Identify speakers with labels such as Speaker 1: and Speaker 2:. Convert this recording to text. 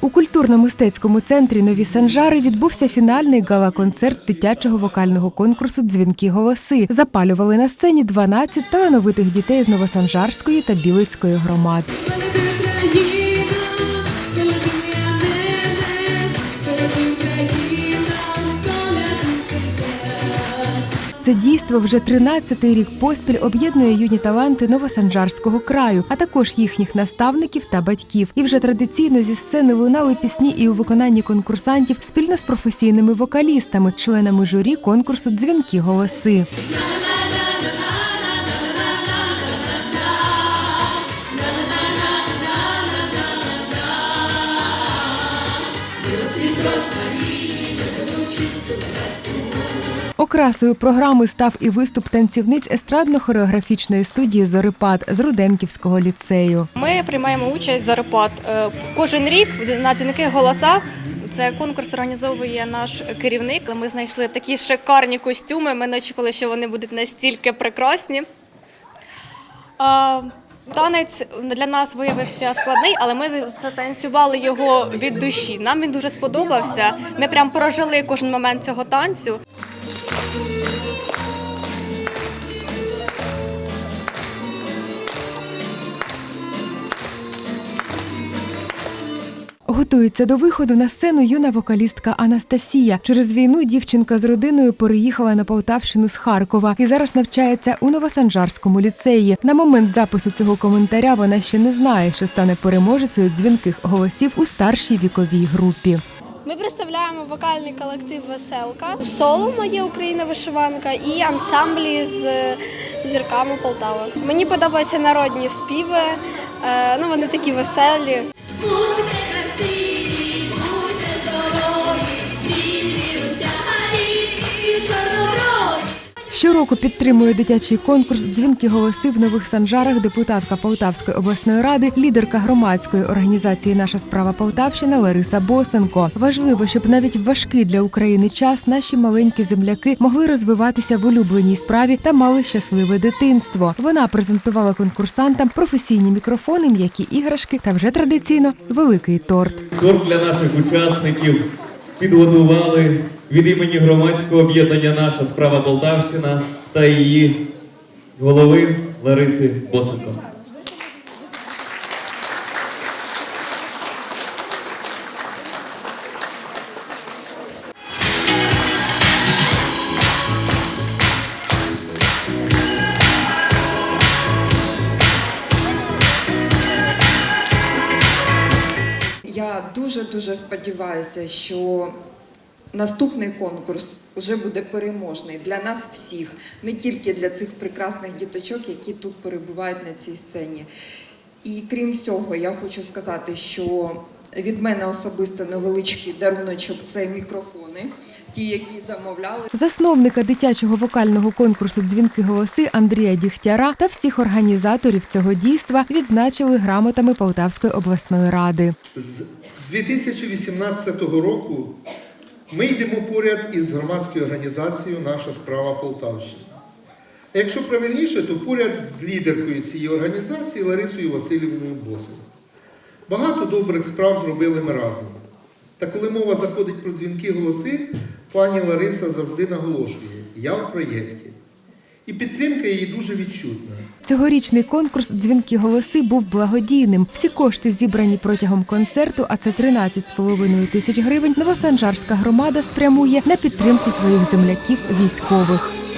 Speaker 1: у
Speaker 2: культурно-мистецькому центрі Нові Санжари відбувся фінальний гала-концерт дитячого вокального конкурсу Дзвінки голоси. Запалювали на сцені 12 талановитих дітей з Новосанжарської та Білицької громад. Це дійство вже 13-й рік поспіль об'єднує юні таланти Новосанжарського краю, а також їхніх наставників та батьків. І вже традиційно зі сцени лунали пісні і у виконанні конкурсантів спільно з професійними вокалістами, членами журі конкурсу Дзвінки голоси. Окрасою програми став і виступ танцівниць естрадно-хореографічної студії Зорипад з Руденківського ліцею.
Speaker 3: Ми приймаємо участь за репат Е, кожен рік на дзвінки голосах. Це конкурс організовує наш керівник. Ми знайшли такі шикарні костюми. Ми не очікували, що вони будуть настільки прекрасні. Танець для нас виявився складний, але ми затанцювали його від душі. Нам він дуже сподобався. Ми прям прожили кожен момент цього танцю.
Speaker 2: Готується до виходу на сцену юна вокалістка Анастасія. Через війну дівчинка з родиною переїхала на Полтавщину з Харкова і зараз навчається у Новосанжарському ліцеї. На момент запису цього коментаря вона ще не знає, що стане переможецею дзвінких голосів у старшій віковій групі.
Speaker 4: Ми представляємо вокальний колектив Веселка, соло моє Україна вишиванка і ансамблі з зірками Полтави. Мені подобаються народні співи. е, Ну вони такі веселі.
Speaker 2: Щороку підтримує дитячий конкурс Дзвінки голоси в нових санжарах депутатка Полтавської обласної ради, лідерка громадської організації Наша справа Полтавщина Лариса Босенко. Важливо, щоб навіть в важкий для України час наші маленькі земляки могли розвиватися в улюбленій справі та мали щасливе дитинство. Вона презентувала конкурсантам професійні мікрофони, м'які іграшки та вже традиційно великий торт.
Speaker 5: Торт для наших учасників підготували від імені громадського об'єднання Наша справа Полтавщина та її голови Лариси Босенко.
Speaker 6: Я дуже дуже сподіваюся, що наступний конкурс вже буде переможний для нас всіх, не тільки для цих прекрасних діточок, які тут перебувають на цій сцені. І крім всього, я хочу сказати, що від мене особисто невеличкий даруночок це мікрофони, ті, які замовляли.
Speaker 2: Засновника дитячого вокального конкурсу Дзвінки голоси Андрія Дігтяра та всіх організаторів цього дійства відзначили грамотами Полтавської обласної ради.
Speaker 7: З 2018 року ми йдемо поряд із громадською організацією Наша справа Полтавщина. А якщо правильніше, то поряд з лідеркою цієї організації Ларисою Васильівною Босовою. Багато добрих справ зробили ми разом. Та коли мова заходить про дзвінки голоси, пані Лариса завжди наголошує, я в проєкті. І підтримка її дуже відчутна.
Speaker 2: Цьогорічний конкурс Дзвінки голоси був благодійним. Всі кошти зібрані протягом концерту, а це 13,5 тисяч гривень. Новосанжарська громада спрямує на підтримку своїх земляків військових.